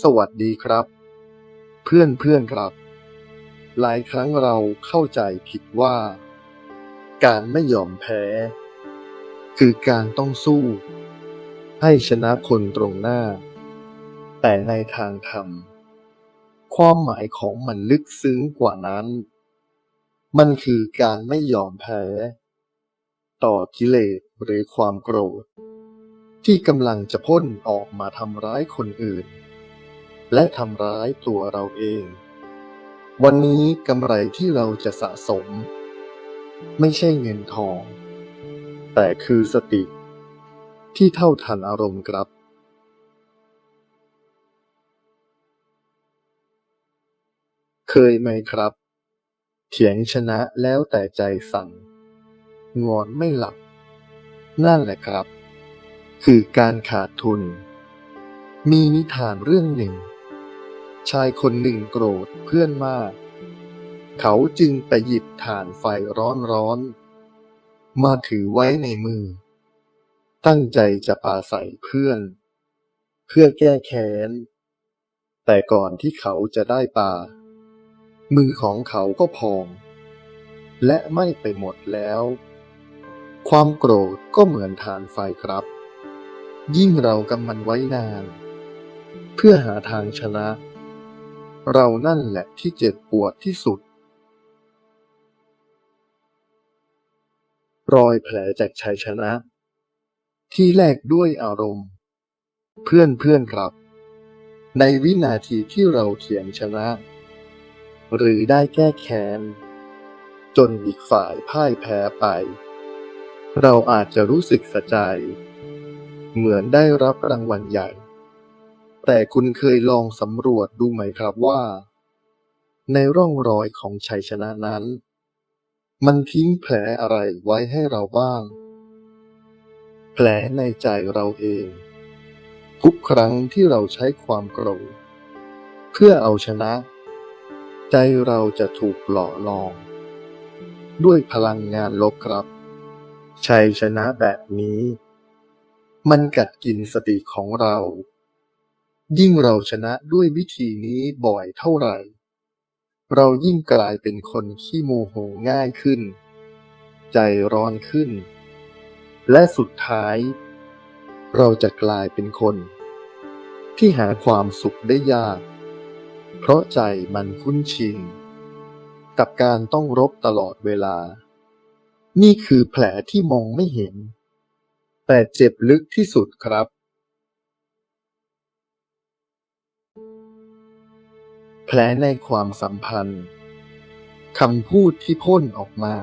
สวัสดีครับ เพื่อนเพื่อนครับ หลายครั้งเราเข้าใจผิดว่า การไม่ยอมแพ้ คือการต้องสู้ ให้ชนะคนตรงหน้า แต่ในทางธรรมความหมายของมันลึกซึ้งกว่านั้น มันคือการไม่ยอมแพ้ ต่อกิเลสหรือความโกรธ ที่กำลังจะพ่นออกมาทำร้ายคนอื่น และทำร้ายตัวเราเอง วันนี้กำไรที่เราจะสะสม ไม่ใช่เงินทอง แต่คือสติ ที่เท่าทันอารมณ์ครับเคยไหมครับ เถียงชนะแล้วแต่ใจสั่ง งอนไม่หลับ นั่นแหละครับ คือการขาดทุน มีนิทานเรื่องหนึ่ง ชายคนหนึ่งโกรธเพื่อนมาก เขาจึงไปหยิบถ่านไฟร้อนๆ มาถือไว้ในมือ ตั้งใจจะปาใส่เพื่อน เพื่อแก้แค้น แต่ก่อนที่เขาจะได้ปา มือของเขาก็พอง และไม้ไปหมดแล้ว ความโกรธก็เหมือนฐานไฟครับ ยิ่งเรากำมันไว้นาน เพื่อหาทางชนะ เรานั่นแหละที่เจ็บปวดที่สุด รอยแผลจากชัยชนะ ที่แลกด้วยอารมณ์ เพื่อนเพื่อนครับ ในวินาทีที่เราเถียงชนะ หรือได้แก้แค้น จนอีกฝ่ายพ่ายแพ้ไป เราอาจจะรู้สึกสะใจ เหมือนได้รับรางวัลใหญ่ แต่คุณเคยลองสำรวจดูไหมครับว่า ในร่องรอยของชัยชนะนั้น มันทิ้งแผลอะไรไว้ให้เราบ้าง แผลในใจเราเอง ทุกครั้งที่เราใช้ความโกรธเพื่อเอาชนะ ใจเราจะถูกหล่อหลอมด้วยพลังงานลบครับ ชัยชนะแบบนี้ มันกัดกินสติของเรา ยิ่งเราชนะด้วยวิธีนี้บ่อยเท่าไหร่ เรายิ่งกลายเป็นคนขี้โมโหง่ายขึ้น ใจร้อนขึ้น และสุดท้าย เราจะกลายเป็นคน ที่หาความสุขได้ยาก เพราะใจมันคุ้นชิน กับการต้องรบตลอดเวลา นี่คือแผลที่มองไม่เห็น แต่เจ็บลึกที่สุดครับ ผลในความสัมพันธ์คำพูดที่พ่นออกมา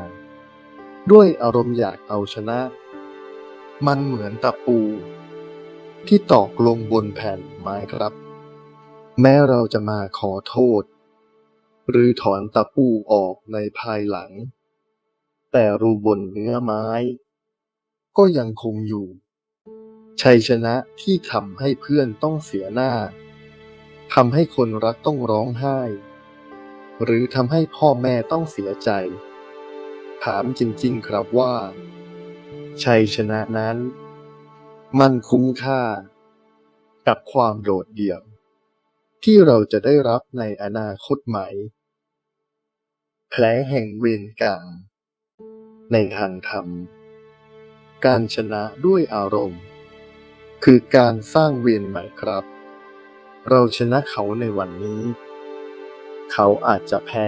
ด้วยอารมณ์อยากเอาชนะ มันเหมือนตะปู ที่ตอกลงบนแผ่นไม้ครับ แม้เราจะมาขอโทษ หรือถอนตะปูออกในภายหลัง แต่รูบนเนื้อไม้ ก็ยังคงอยู่ ชัยชนะที่ทำให้เพื่อนต้องเสียหน้า ทำให้คนรักต้องร้องไห้ หรือทำให้พ่อแม่ต้องเสียใจ ถามจริงๆครับว่า ชัยชนะนั้น มันคุ้มค่า กับความโดดเดี่ยว ที่เราจะได้รับในอนาคตไหมแผลแห่งเวรกรรมในทางธรรม การชนะด้วยอารมณ์ คือการสร้างเวรใหม่ครับ เราชนะเขาในวันนี้ เขาอาจจะแพ้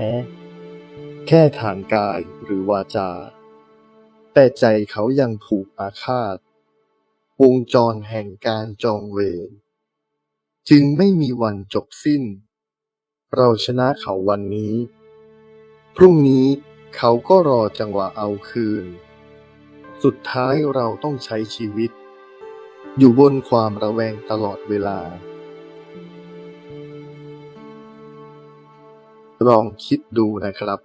แค่ทางกายหรือวาจา แต่ใจเขายังผูกอาฆาต วงจรแห่งการจองเวรจึงไม่มีวันจบสิ้น เราชนะเขาวันนี้ พรุ่งนี้เขาก็รอจังหวะเอาคืน สุดท้ายเราต้องใช้ชีวิต อยู่บนความระแวงตลอดเวลา ลองคิดดูนะครับ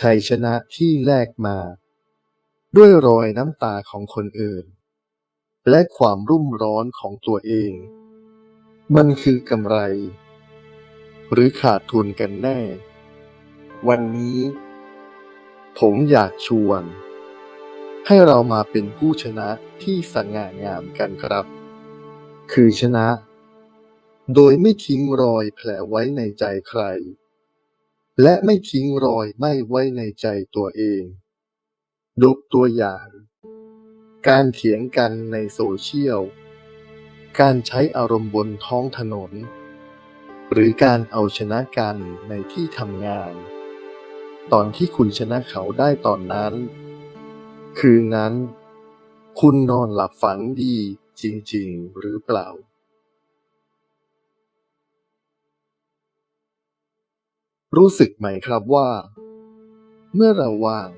ชัยชนะที่แลกมา ด้วยรอยน้ำตาของคนอื่น และความรุ่มร้อนของตัวเอง มันคือกำไร หรือขาดทุนกันแน่ วันนี้ ผมอยากชวน ให้เรามาเป็นผู้ชนะที่สง่างามกันครับ คือชนะโดยไม่ทิ้งรอยแผลไว้ในใจใคร และไม่ทิ้งรอยไม่ไว้ในใจตัวเองยกตัวอย่าง การเถียงกันในโซเชียล การใช้อารมณ์บนท้องถนน หรือการเอาชนะกันในที่ทำงาน ตอนที่คุณชนะเขาได้ตอนนั้น คืนนั้น คุณนอนหลับฝันดีจริงๆหรือเปล่า รู้สึกไหมครับว่า เมื่อเราวาง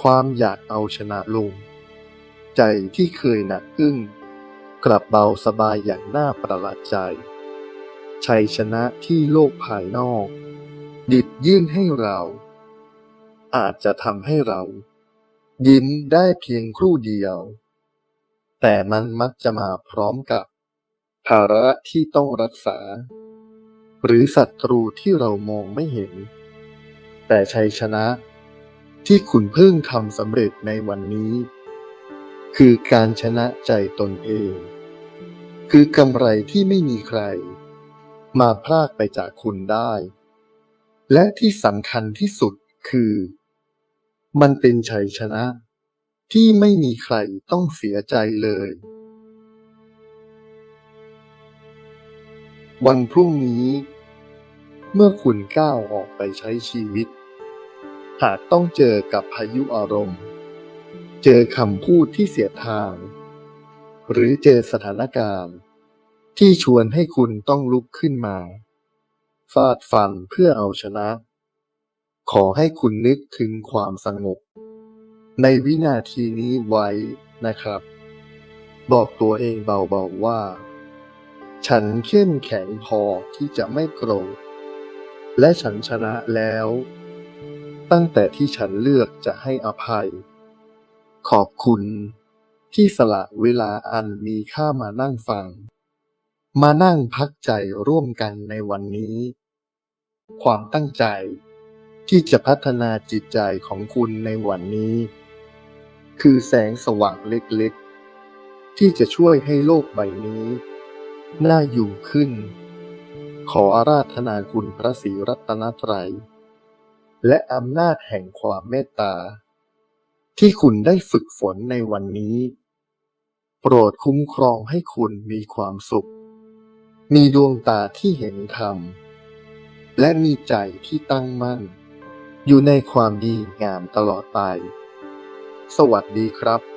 ความอยากเอาชนะลง ใจที่เคยหนักอึ้งกลับเบาสบายอย่างน่าประหลาดใจ ชัยชนะที่โลกภายนอก ดิดยื่นให้เรา อาจจะทำให้เรา ยิ้มได้เพียงครู่เดียว แต่มันมักจะมาพร้อมกับ ภาระที่ต้องรักษา หรือศัตรูที่เรามองไม่เห็น แต่ชัยชนะที่คุณเพิ่งทำสำเร็จในวันนี้ คือการชนะใจตนเอง คือกำไรที่ไม่มีใคร มาพรากไปจากคุณได้ และที่สำคัญที่สุดคือ มันเป็นชัยชนะที่ไม่มีใครต้องเสียใจเลย วันพรุ่งนี้ เมื่อคุณก้าวออกไปใช้ชีวิต หากต้องเจอกับพายุอารมณ์ เจอคำพูดที่เสียทาง หรือเจอสถานการณ์ ที่ชวนให้คุณต้องลุกขึ้นมา ฟาดฟันเพื่อเอาชนะ ขอให้คุณนึกถึงความสงบในวินาทีนี้ไว้นะครับ บอกตัวเองเบาๆว่า ฉันเข้มแข็งพอที่จะไม่โกรธ และฉันชนะแล้ว ตั้งแต่ที่ฉันเลือกจะให้อภัย ขอบคุณ ที่สละเวลาอันมีค่ามานั่งฟัง มานั่งพักใจร่วมกันในวันนี้ ความตั้งใจที่จะพัฒนาจิตใจของคุณในวันนี้ คือแสงสว่างเล็กๆ ที่จะช่วยให้โลกใบนี้ น่าอยู่ขึ้น ขออาราธนาคุณพระศรีรัตนตรัย และอำนาจแห่งความเมตตา ที่คุณได้ฝึกฝนในวันนี้ โปรดคุ้มครองให้คุณมีความสุข มีดวงตาที่เห็นธรรม และมีใจที่ตั้งมั่น อยู่ในความดีงามตลอดไป สวัสดีครับ